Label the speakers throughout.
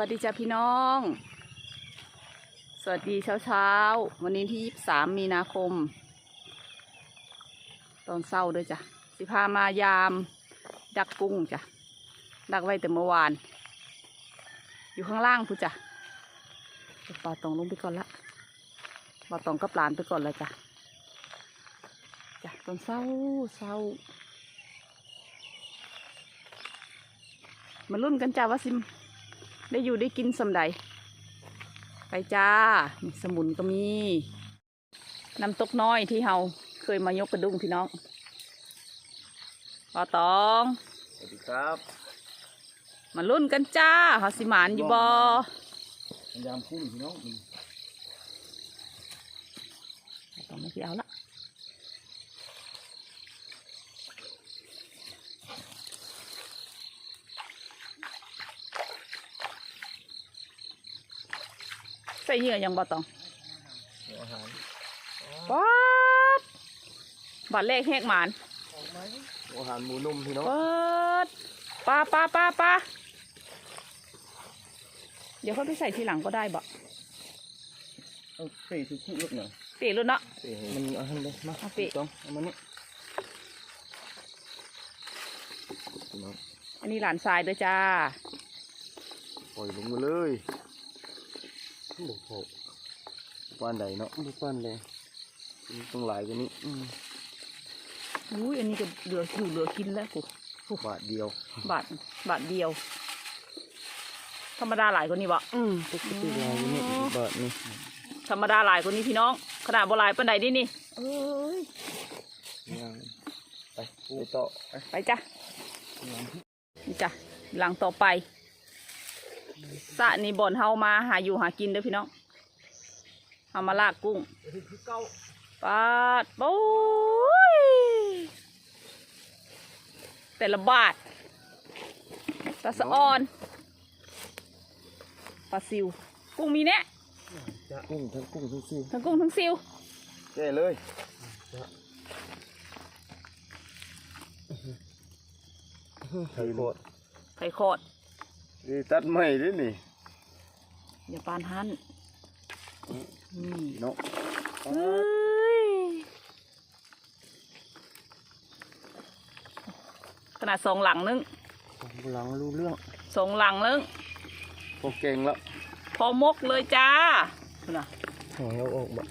Speaker 1: วัสดีจ้าพี่น้อง สวัสดีเช้าเช้าๆวันนี้ที่ยี่สามมีนาคม ตอนเศร้าด้วยจ้ะ สิพามายาม ดักกุ้งจ้ะ ดักไว้แต่เมื่อวาน อยู่ข้างล่างพูจ้ะปลาตองลงไปก่อนละปลาตองกับหลานไปก่อนเลยจ้ะ จ้ะตอนเศร้าเศร้ามาลุ้นกันจ้าว่าซิม ได้อยู่ได้กินสำใดไปจ้านี่สมุนก็มีน้ำตกน้อยที่เฮาเคยมายกกระดุงพี่น้องปอตอง
Speaker 2: สวัสดีครับ
Speaker 1: มาลุ้นกันจ้าเฮาสิหมานอยู่บ่
Speaker 2: พยายามพุ่งพี่น้องนี่
Speaker 1: ต้องไม่เอาละ ใส่เหยื่อยังบ่ตอง
Speaker 2: หัวอาหาร
Speaker 1: ป๊าดบาดเลขแหกหมาน
Speaker 2: หัวอาหารหมูนุ่มพี่น้อง
Speaker 1: เปิดปลาปลาปลาปลาเดี๋ยวเขาไปใส่ทีหลังก็ได้บ่
Speaker 2: เอาเตะสุกี้ลูกหน่อย
Speaker 1: เปีรุ่นเนาะ
Speaker 2: เตะให้มันเอาให้เลยมา
Speaker 1: เอาเตะ
Speaker 2: ต้องเอามานี่พี่น้อง
Speaker 1: อันนี้หลานทรายด้วยจ้า
Speaker 2: ปล่อยลงมาเลย บุกโผปานใดเนาะบุกปานใดมันต้องหลายกว่านี้อืม
Speaker 1: อุ้ยอันนี้ก็เหลืออยู่เหลือกินแล้วกู
Speaker 2: บาทเดียว
Speaker 1: บาทบาทเดียว ธรรมดาหลายกว่านี้บ่
Speaker 2: อืมปกติหลายกว่านี้บาทนี่
Speaker 1: ธรรมดาหลายกว่านี้พี่น้อง ขนาดบ่หลายปานใดนี่นี่เอ้ย
Speaker 2: ย่างไปไปต่อไป
Speaker 1: ไปจ้ะนี่จ้ะหลังต่อไป สระนี่บ่อนเฮามาหาอยู่หากินเด้อพี่น้องเฮามาลากกุ้งปาดโอ้ยแต่ละบาทปลาสะออนปลาซิว กุ้งมีแน่
Speaker 2: กุ้งทั้งกุ้งทั้งซิว
Speaker 1: ทั้งกุ้งทั้งซิว
Speaker 2: แก่เลยไข่โคตร
Speaker 1: ไข่คอด
Speaker 2: นี่ตัดใหม่ด้วยนี่
Speaker 1: อย่าปานหันนี่
Speaker 2: เนาะ
Speaker 1: เฮ้ยขนาดสองหลังนึง
Speaker 2: หลังรู้เรื่อง
Speaker 1: สองหลังนึง
Speaker 2: พอเก่งแล้ว
Speaker 1: พอมกเลยจ้าน่ะ
Speaker 2: หอยเอาออกแบบ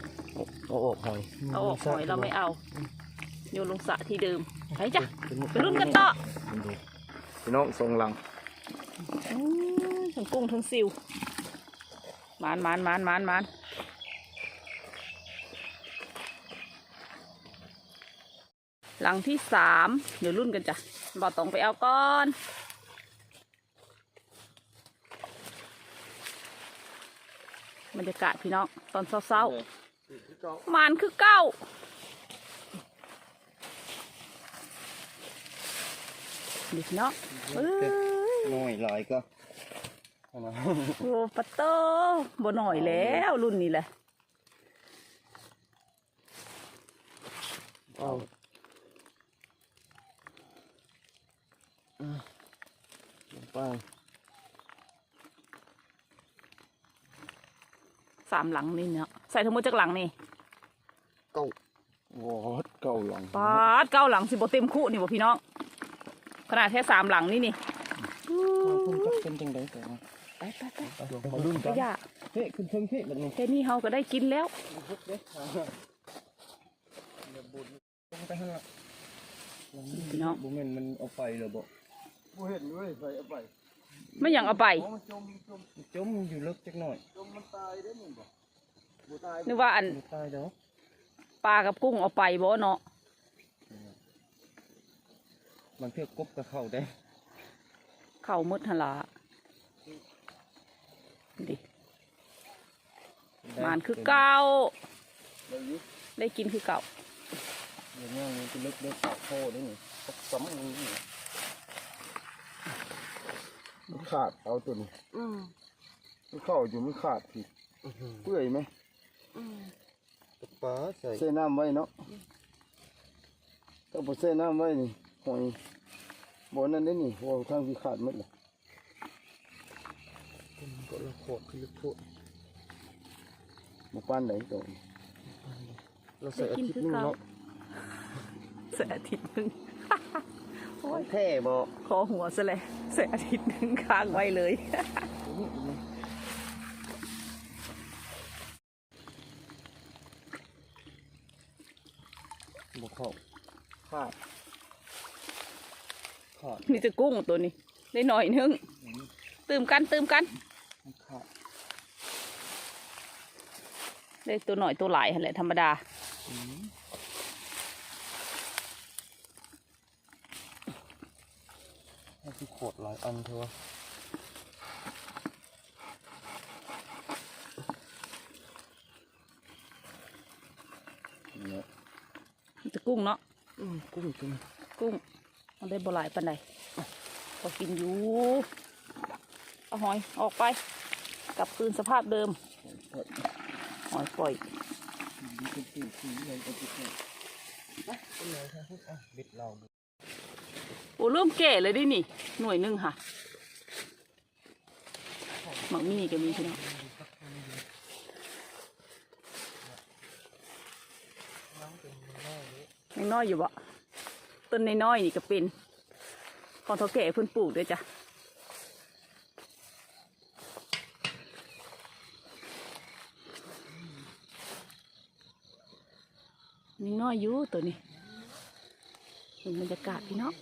Speaker 2: เอาออกหอย
Speaker 1: เอาออกหอยเราไม่เอาโยนลงสระที่เดิมไปจ้ะไปรุ่นกันต่อ
Speaker 2: พี่น้องทรงหลัง
Speaker 1: อืม ทั้งกุ้งทั้งซิวมานมานมานมานมานหลังที่สามเดี๋ยวรุ่นกันจ้ะบอต้องไปเอาก้อนบรรยากาศพี่น้องตอนเศร้าๆมานคือเก้าเด็กเนาะ เอ้ย
Speaker 2: น้อยหลายก็
Speaker 1: โอ้ปะโตบ่หน่อยแล้วรุ่นนี้แหละ
Speaker 2: เอาไป
Speaker 1: สามหลังนี่เนาะใส่ทั้งหมดจากหลังนี่
Speaker 2: เก้าวอดเก้าหลัง
Speaker 1: ปาดเก้าหลังสิบ่เต็มคู่นี่บ่พี่น้องขนาดแค่สามหลังนี่นี่
Speaker 2: คุณจักเป็นจังไดแต่
Speaker 1: ไปไปไป
Speaker 2: มาดุนกัน
Speaker 1: ย่า
Speaker 2: เฮ้ขึ้นเทิงเฮ้แบบนี้
Speaker 1: แค่นี้เฮาก็ได้กินแล้วลง
Speaker 2: ไปข้างหลัง
Speaker 1: พี่น้อง
Speaker 2: บุเมนมันเอาไปหรือบ่บุเห็นด้วยไปเอาไป
Speaker 1: ไม่อย่ากเอาไป
Speaker 2: จมจมอยู่ลึกจักหน่อยจมมันตายได้มึงบ่บ่ตาย
Speaker 1: นึกว่าอัน
Speaker 2: ตายเด้อ
Speaker 1: ปลากับกุ้งเอาไปบ่เนาะ
Speaker 2: มันเพื่อกบกับเขาได้
Speaker 1: เข้ามืดหนลาดิมานคือเก้า
Speaker 2: ได้อยุ
Speaker 1: ได้กินคือเก่า
Speaker 2: เดี๋ยวนี้มันจะลึกเล็กปากโคได้นี่ตกซ้ำมันนี่มันขาดเอาตัวนี้มันเข้าอยู่มันขาดผิดเปื่อยไหม
Speaker 3: ปลาใส่
Speaker 2: เส้น้ำไว้เนาะถ้าพอเส้น้ำไว้นี่หอย บนนั้นได้นี่หัวข้างที่ขาดหมดเลย
Speaker 3: มเราโคตรคือโคตร
Speaker 2: มาปั้นไหนตัว
Speaker 3: เราใส่อาทิตย์หนึงเนาะ
Speaker 1: เสียอาทิตย์หนึ่งโอ้ย
Speaker 2: แท่บ่
Speaker 1: คอหัวซะเลยเสียอาทิตย์หนึ่งค้างไว้เลย
Speaker 3: บ่เข้าขาด ขาด
Speaker 1: มีแต่กุ้งตัวนี้ ได้หน่อยนึง ตื่มกันตื่มกัน
Speaker 3: ขาด
Speaker 1: ได้ตัวหน่อยตัวหลายหั่นแหละธรรมดา
Speaker 3: อืมนี่คือโคตรหลายอันเถอะวะ
Speaker 2: เนี่ย
Speaker 1: มีแต่กุ้งเนาะ
Speaker 3: อืมกุ้งจริง
Speaker 1: กุ้ง มันได้บหลายปันใดพอกินอยู่เอาหอยออกไป กลับคืนสภาพเดิม หอยปล่อยโอ้เริ่มแก่เลยดินี่ หน่วยหนึ่งค่ะหมักมี่ก็มีพี่น้อง
Speaker 3: น้องเป็นแม่นี้
Speaker 1: ยังน้อยอยู่บ่ ต้นน้อยๆนี่ก็เป็นของเท่าแก่เพิ่นปลูกด้วยจ้ะยังน้อยอยู่ตัวนี้เป็นบรรยากาศพี่น้อง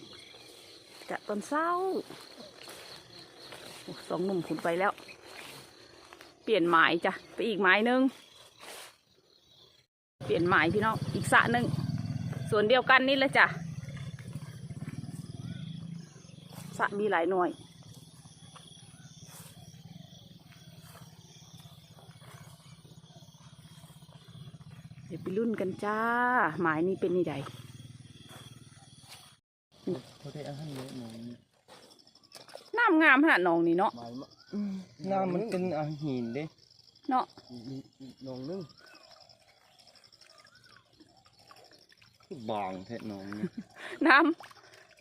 Speaker 1: กะตอนเศร้าโอ้สองหนุ่มขุนไปแล้ว เปลี่ยนหมายจ้ะไปอีกหมายหนึง เปลี่ยนหมายพี่น้องอีกสะหนึ่งส่วนเดียวกันนี่แหละจ้ะสระมีหลายหน่วย เดี๋ยวไปรุ่นกันจ้า หมายนี้เป็นนี่ใด
Speaker 3: เขาได้อาหารเยอะหน่อย
Speaker 1: น้ำงามขนาดหนองนี่เนาะ
Speaker 2: ไม้มะ
Speaker 3: น้ำมันเป็นอาหินเด้
Speaker 1: เนาะ
Speaker 3: มีอีกหนองนึงคือบางแท้หนองเนี่ย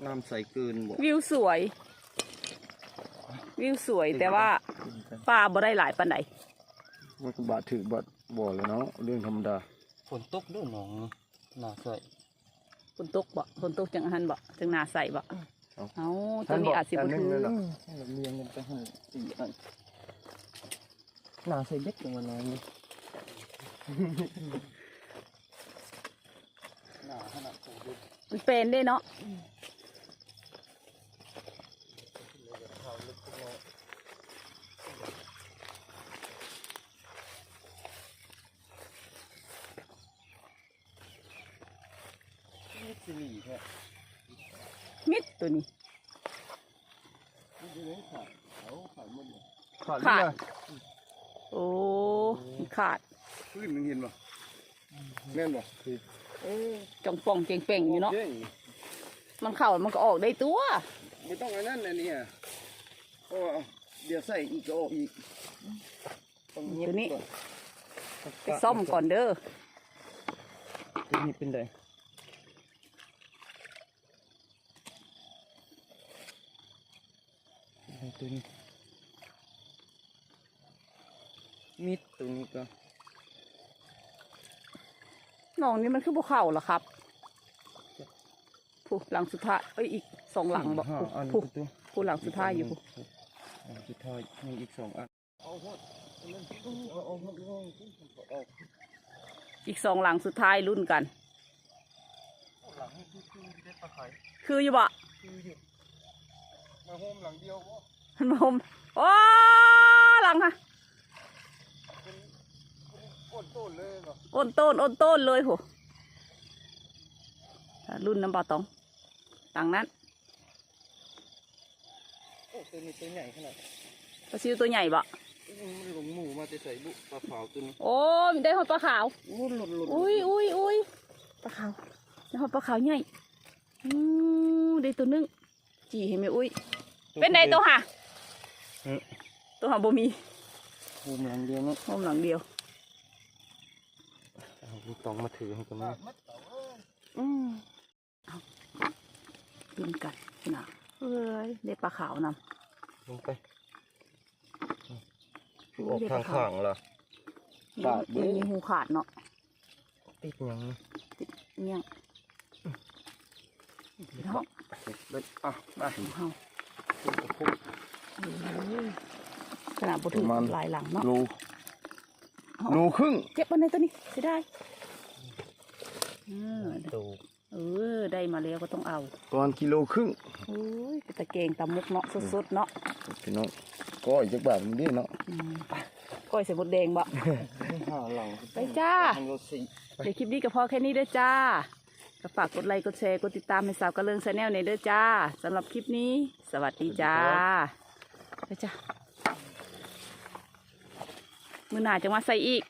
Speaker 1: น้
Speaker 3: น้ำใสเกินบ่ำ
Speaker 1: วิวสวย วิวสวยแต่ว่าปลาบ่ได้หลายปันใด
Speaker 2: มันก็บาดถือบาดบ่เลยเนาะเรื่องธรรมดา
Speaker 3: ฝนตกด้วยหนองนี่น่าใส่
Speaker 1: ฝนตกบ่ฝนตกจังหันบ่จังนาใส่บ่
Speaker 2: เอา
Speaker 1: เอาตัวนี้อาจสิบ่ถือ
Speaker 3: ให้เราเลี้ยงกันไปให้สี่อันน่าใส่เบ็ดกันวันนั้นนี่น่าขนาดโคตร
Speaker 1: มันเป็นได้เนาะ
Speaker 3: นี่สิริแท้
Speaker 1: มิดตัวนี้
Speaker 3: นี่จะได้ขาดเขาขาดหมดเลย
Speaker 2: ขาด
Speaker 1: ขาด
Speaker 2: เลย
Speaker 1: โอ้มันขาด
Speaker 2: พื้นมึงเห็นบ่แม่นบ่คือ
Speaker 1: จองป่องเจงเป่งอยู่เนาะ
Speaker 2: เย้
Speaker 1: มันเข้ามันก็ออกได้ตัว
Speaker 2: ไม่ต้องอันนั้นอันนี้อะเพราะว่าเดี๋ยวใส่อีกก็ออกอีกต้องเงียบ
Speaker 1: ตัวนี้
Speaker 2: ก่อน
Speaker 1: ไปซ่อมก่อนเด้อ
Speaker 3: ตัวนี้เป็นไง ตัวนี้มิดตัวนี้ก็
Speaker 1: น้องนี่มันคือภูเขาเหรอครับผู้หลังสุดท้ายเอ้ยอีกสองหลังบอก
Speaker 3: ห้าอัน
Speaker 1: ผู้
Speaker 3: ตัว
Speaker 1: ผู้หลังสุดท้ายอยู่ผู้
Speaker 3: อันสุดท้ายมีอีกสองอันเอาหมดเอาเอาหมดเอาเอา
Speaker 1: อีกสองหลังสุดท้ายรุ่นกัน
Speaker 3: หลังคือคือได้ปลาไข่
Speaker 1: คืออยู่บ่
Speaker 3: คืออยู่ มาโฮมหลังเดียวก็
Speaker 1: มันมาผมโอ้หลังค่ะ
Speaker 3: เป็นก้นต้นเลยเนาะ
Speaker 1: อ้นต้นอ้นต้นเลยผู้รุ่นน้ำปลาตองหลังนั้น
Speaker 3: โอ้ตัวนี้ตัวใหญ่ขนาด
Speaker 1: ปลาซิวตัวใหญ่บ่
Speaker 3: มันหลงหมูมาจะใส่บุปลาเผาตัวนี้
Speaker 1: โอ้ยได้หอดปลาขาว
Speaker 3: โอ้หล่นหล่น
Speaker 1: อุ้ยอุ้ยอุ้ยปลาขาวได้หอดปลาขาวใหญ่อู้ได้ตัวหนึงจีเห็นไหมอุ้ย เป็นไงตัวห่ะตัวห่ะบ่มี
Speaker 3: โฮมหลังเดียวเนาะ
Speaker 1: ห้องหลังเดียว
Speaker 3: เอาลูกตองมาถือให้กันนะ
Speaker 1: อืมเอากินกันนะเอ้ยได้ปลาขาวน
Speaker 3: ลงไปคือออกทางข้างล่ะ
Speaker 2: ขาดเด้
Speaker 1: มันมีหูขาดเนาะ
Speaker 3: ติดหยัง
Speaker 1: เนี่ยพี่น้อง
Speaker 2: เบ็ดอะมา
Speaker 1: เฮา ขนาดบ่ถึงหลายหลังเนาะ
Speaker 2: โลโลครึ่ง
Speaker 1: เจ็บอันไหนตัวนี้เสียดายเออ
Speaker 3: ตู
Speaker 1: เออได้มาแล้วก็ต้องเอา
Speaker 2: ประมาณกิโลครึ่ง
Speaker 1: โอ้ยเป็นตะเกงตำมุกเนาะสดๆเนาะ
Speaker 2: พี่น้องก็อีกจักบาทมันดีเนาะ
Speaker 1: อืมก้อยใส่หมดแดงบ่
Speaker 3: ห้าหลัง
Speaker 1: ไปจ้า
Speaker 3: ทางรถสิ
Speaker 1: เดี๋ยวคลิปนี้ก็พอแค่นี้เด้อจ้า ก็ฝากกดไลค์กดแชร์กดติดตามให้สาวกระเลิงชาแนลในอยเด้อจ้าสำหรับคลิปนี้ สวัสดีจ้าไปจ้ามือหนาจะมาใส่อีก